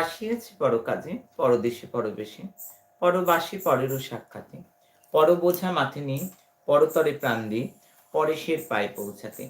আসিয়াছি পর কাজে পরদেশে পরবেশে পরবাসী পরেরও সাক্ষাতে। পর বোঝা মাথে নিয়ে পরতরে প্রাণ দিয়ে পরেশের পায়ে পৌঁছাতে।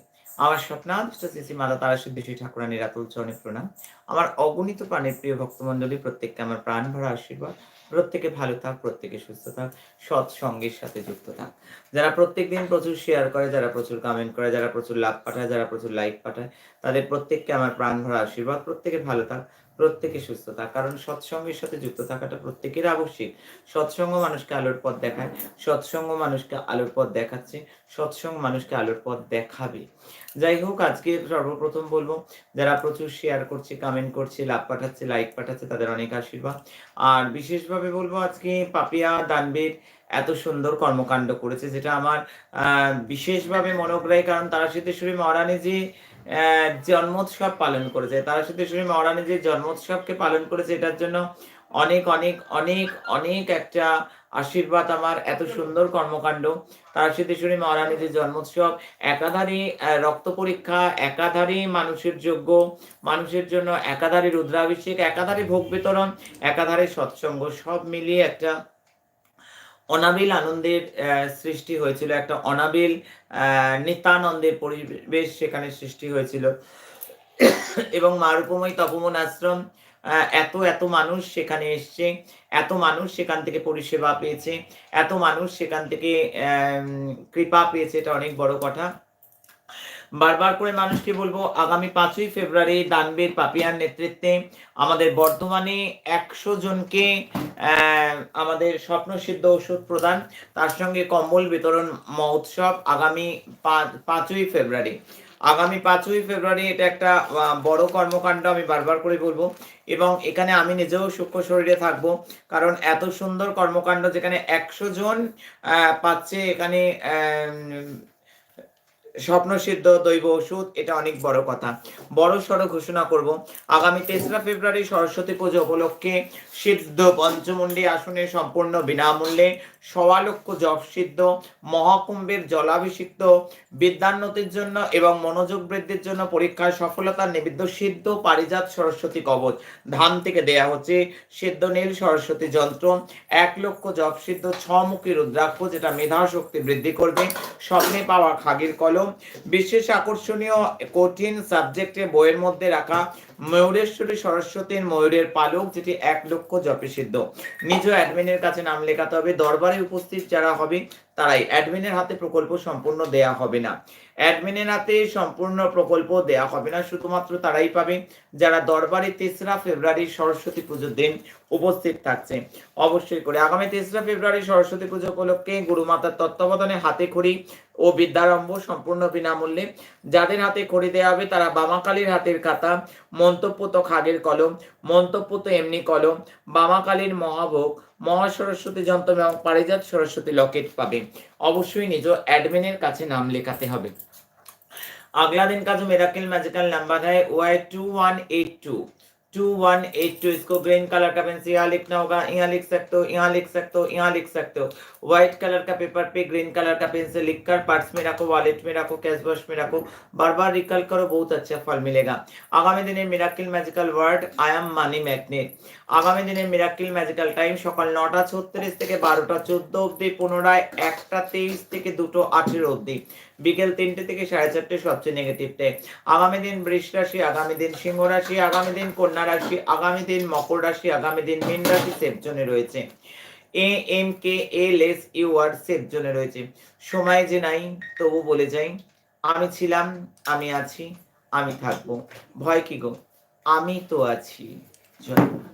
আমার স্বপ্নাদিষ্ট শ্রী মাতা তারা সিদ্ধেশ্বরী ঠাকুরানীর আতুল চরণে প্রণাম। আমার অগণিত প্রাণের প্রিয় ভক্তমণ্ডলী, প্রত্যেককে আমার প্রাণ ভরা আশীর্বাদ। প্রত্যেকে ভালো থাক, প্রত্যেকে সুস্থ থাক, সৎ সঙ্গের সাথে যুক্ত থাক। যারা প্রত্যেক দিন প্রচুর শেয়ার করে, যারা প্রচুর কমেন্ট করে, যারা প্রচুর লাভ পাঠায়, যারা প্রচুর লাইক পাঠায়, তাদের প্রত্যেককে আমার প্রাণ ভরা আশীর্বাদ। প্রত্যেকে ভালো থাক প্রত্যেকে সুস্থ থাক। কারণ সৎসঙ্গের সাথে যুক্ত থাকাটা প্রত্যেকের আবশ্যিক। সৎসঙ্গ মানুষকে আলোর পথ দেখায়, সৎসঙ্গ মানুষকে আলোর পথ দেখাচ্ছে, সৎসঙ্গ মানুষকে আলোর পথ দেখাবে। যাই হোক, আজকে সর্বপ্রথম বলব, যারা প্রচুর শেয়ার করছে কমেন্ট করছে, লাভ পাঠাচ্ছে লাইক পাঠাচ্ছে, তাদের অনেক আশীর্বাদ। আর বিশেষভাবে বলব, আজকে পাপিয়া দানবীর এত সুন্দর কর্মকাণ্ড করেছে, যেটা আমার বিশেষভাবে মনোগ্রাহী। কারণ তারা সিদ্ধেশ্বরী মহারানী যে জন্মোৎসব পালন করেছে। তারা সিদ্ধেশ্বরী মহারানী যে জন্মোৎসবকে পালন করেছে, এটার জন্য অনেক অনেক অনেক অনেক একটা আশীর্বাদ আমার, এত সুন্দর কর্মকাণ্ড। তারা সিদ্ধেশ্বরী মহারানী যে জন্মোৎসব, একাধারে রক্ত পরীক্ষা, একাধারে মানুষের যোগ্য মানুষের জন্য একাধারে রুদ্রাভিষেক, একাধারে ভোগ বিতরণ, একাধারে সৎসঙ্গ, সব মিলিয়ে একটা অনাবিল আনন্দের সৃষ্টি হয়েছিল। একটা অনাবিল নিত্যানন্দের পরিবেশ সেখানে সৃষ্টি হয়েছিল। এবং মারুপময় তপমন আশ্রম এত এত মানুষ সেখানে এসছে, এত মানুষ সেখান থেকে পরিষেবা পেয়েছে, এত মানুষ সেখান থেকে কৃপা পেয়েছে, এটা অনেক বড় কথা। বারবার করে মানুষকে বলব, আগামী পাঁচই ফেব্রুয়ারি দানবীর পাপিয়ার নেতৃত্বে আমাদের বর্তমানে একশো জনকে আমাদের স্বপ্ন সিদ্ধ ওষুধ প্রদান, তার সঙ্গে কম্বল বিতরণ মহোৎসব আগামী পাঁচ- পাঁচই ফেব্রুয়ারি। আগামী পাঁচই ফেব্রুয়ারি এটা একটা বড় কর্মকাণ্ড আমি বারবার করে বলব এবং এখানে আমি নিজেও সূক্ষ্ম শরীরে থাকব, কারণ এত সুন্দর কর্মকাণ্ড যেখানে একশো জন পাচ্ছে এখানে আহ, স্বপ্ন সিদ্ধ দৈব ওষুধ এটা অনেক বড় কথা। বড় সড়ো ঘোষণা করব। আগামী তেসরা ফেব্রুয়ারি সরস্বতী পুজো উপলক্ষে সিদ্ধ পঞ্চমুণ্ডী আসনে সম্পূর্ণ বিনামূল্যে সওয়া লক্ষ জপ সিদ্ধ মহাকুম্ভের জলাভিষিক্ত বিদ্যান্নতির জন্য এবং মনোযোগ বৃদ্ধির জন্য পরীক্ষায় সফলতার নিবিদ্ধ সিদ্ধ পারিজাত সরস্বতী কবচ। ধান থেকে দেয়া হচ্ছে সিদ্ধ নীল সরস্বতী যন্ত্র। এক লক্ষ জপ সিদ্ধ ছমুখী রুদ্রাক্ষ যেটা মেধা শক্তি বৃদ্ধি করবে। স্বপ্নে পাওয়া খাগির কলম। বিশেষ আকর্ষণীয় কঠিন সাবজেক্টে বইয়ের মধ্যে রাখা ময়ূরেশ্বরী সরস্বতীর ময়ূরের পালক, যেটি এক লক্ষ জপে সিদ্ধ। নিজ অ্যাডমিনের কাছে নাম লেখাতে হবে। দরবারে উপস্থিত যারা হবে তারাই অ্যাডমিনের হাতে প্রকল্প সম্পূর্ণ দেয়া হবে না। অ্যাডমিনের হাতে সম্পূর্ণ প্রকল্প দেয়া হবে না। শুধুমাত্র তারাই পাবে যারা দরবারে তেসরা ফেব্রুয়ারি সরস্বতী পুজোর দিন উপস্থিত থাকছে। অবশ্যই করে আগামী তেসরা ফেব্রুয়ারি সরস্বতী পুজো উপলক্ষে গুরুমাতার তত্ত্বাবধানে হাতে খড়ি ও বিদ্যারম্ভ সম্পূর্ণ বিনামূল্যে। যাদের হাতে খড়ি দেওয়া হবে তারা বামাকালীর হাতের খাতা, মন্তব্য তো খাগের কলম, মন্তব্য তো এমনি কলম, বামাকালীর মহাভোগ মহা সরস্বতী যন্ত্র এবং পারিজাত সরস্বতী লকেট পাবে। অবশ্যই নিজ অ্যাডমিনের কাছে নাম লেখাতে হবে। আগলা দিন কাজ মেরাকেল ম্যাজিক্যাল নাম্বার হয় Y two one eight two. two two one eight two इसको ग्रीन कलर का पेन से यहाँ लिखना होगा यहाँ लिख सकते हो यहाँ लिख सकते हो यहाँ लिख सकते हो व्हाइट कलर का पेपर पे ग्रीन कलर का पेन से लिखकर पर्स में रखो वॉलेट में रखो कैश बॉक्स में रखो बार बार रिकल करो बहुत अच्छा फल मिलेगा আগামী দিনে miracle magical word I am money magnet আগামী দিনে মিরাকিল ম্যাজিক্যাল টাইম সকাল নটা ছত্রিশ থেকে বারোটা চোদ্দ অবধি পুনরায় একটা তেইশ থেকে দুটো আঠেরো অবধি বিকেল তিনটে থেকে সাড়ে চারটে সবচেয়ে নেগেটিভ টাইম আগামী দিন বৃষ রাশি আগামী দিন সিংহ রাশি আগামী দিন কন্যা রাশি আগামী দিন, মকর রাশি আগামী দিন, মীন রাশি সেফ জোনে রয়েছে। A M K L S U R safe জোনে রয়েছে। সময় যে নাই, তবু বলে যাই, আমি ছিলাম, আমি আছি, আমি থাকব। ভয় কি গো? আমি তো আছি, জয়।